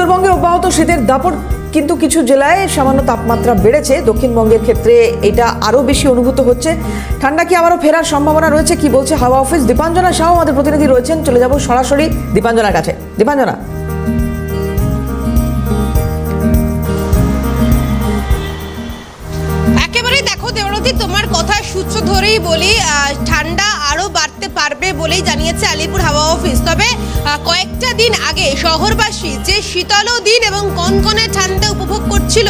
উত্তরবঙ্গে অব্যাহত শীতের দাপট, কিন্তু কিছু জেলায় সামান্য তাপমাত্রা বেড়েছে। দক্ষিণবঙ্গের ক্ষেত্রে এটা আরও বেশি অনুভূত হচ্ছে। ঠান্ডা কি আবারও ফেরার সম্ভাবনা রয়েছে? কি বলছে হাওয়া অফিস? দীপাঞ্জনা শাহ আমাদের প্রতিনিধি রয়েছেন। চলে যাব সরাসরি দীপাঞ্জনার কাছে। দীপাঞ্জনা। একেবারেই দেখো দেবরতী তোমার কথার সূত্র ধরেই বলি ঠান্ডা আরও বাড়তে পারবে বলেই জানিয়েছে আলিপুর হাওয়া অফিস। তবে কয়েকটা দিন আগে শহরবাসী যে শীতল দিন এবং কনকনে ঠান্ডা উপভোগ করছিল,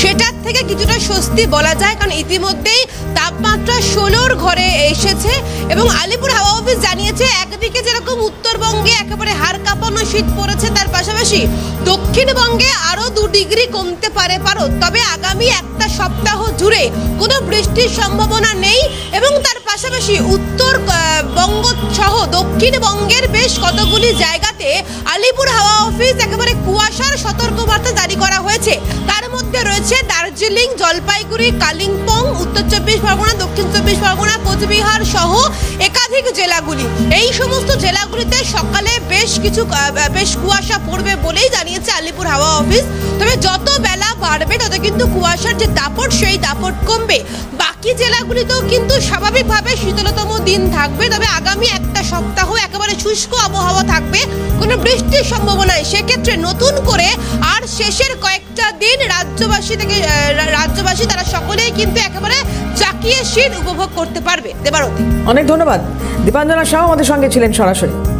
সেটার থেকে কিছুটা স্বস্তি বলা যায়, কারণ ইতিমধ্যেই তাপমাত্রা ষোলোর ঘরে এসেছে এবং আলিপুর হাওয়া অফিস জানিয়েছে, একদিকে যেরকম উত্তরবঙ্গে একেবারে হাড় কাঁপানো শীত পড়েছে, তার পাশাপাশি দক্ষিণবঙ্গে আরও দু ডিগ্রি কমতে পারে পারো। তবে আগামী একটা সপ্তাহ জুড়ে কোনো বৃষ্টির সম্ভাবনা নেই এবং তার পাশাপাশি উত্তর বঙ্গ সহ দক্ষিণবঙ্গের বেশ কতগুলি জায়গাতে আলিপুর হাওয়া অফিস একেবারে কুয়াশার সতর্কবার্তা জারি করা হয়েছে। দার্জিলিং, জলপাইগুড়ি, কালিম্পং, উত্তর চব্বিশ পরগনা, দক্ষিণ চব্বিশ পরগনা, কোচবিহার সহ একাধিক জেলাগুলি। এই সমস্ত জেলাগুলিতে সকালে বেশ কিছু বেশ কুয়াশা পড়বে বলেই জানিয়েছে আলিপুর হাওয়া অফিস। তবে যত বেলা বাড়বে, তত কিন্তু কুয়াশার যে দাপট, সেই দাপট কমবে। বাকি জেলাগুলিতেও কিন্তু স্বাভাবিকভাবে শীতলতম দিন থাকবে। তবে আগামী একটা সপ্তাহ একেবারে শুষ্ক আবহাওয়া থাকবে। কোনো বৃষ্টির সম্ভাবনায় সেক্ষেত্রে নতুন করে আর শেষের দিন রাজ্যবাসী থেকে রাজ্যবাসী তারা সকলেই কিন্তু একেবারে চাকিয়ে শীত উপভোগ করতে পারবে। দেবারতী। অনেক ধন্যবাদ। দীপাঞ্জনা সাহ আমাদের সঙ্গে ছিলেন সরাসরি।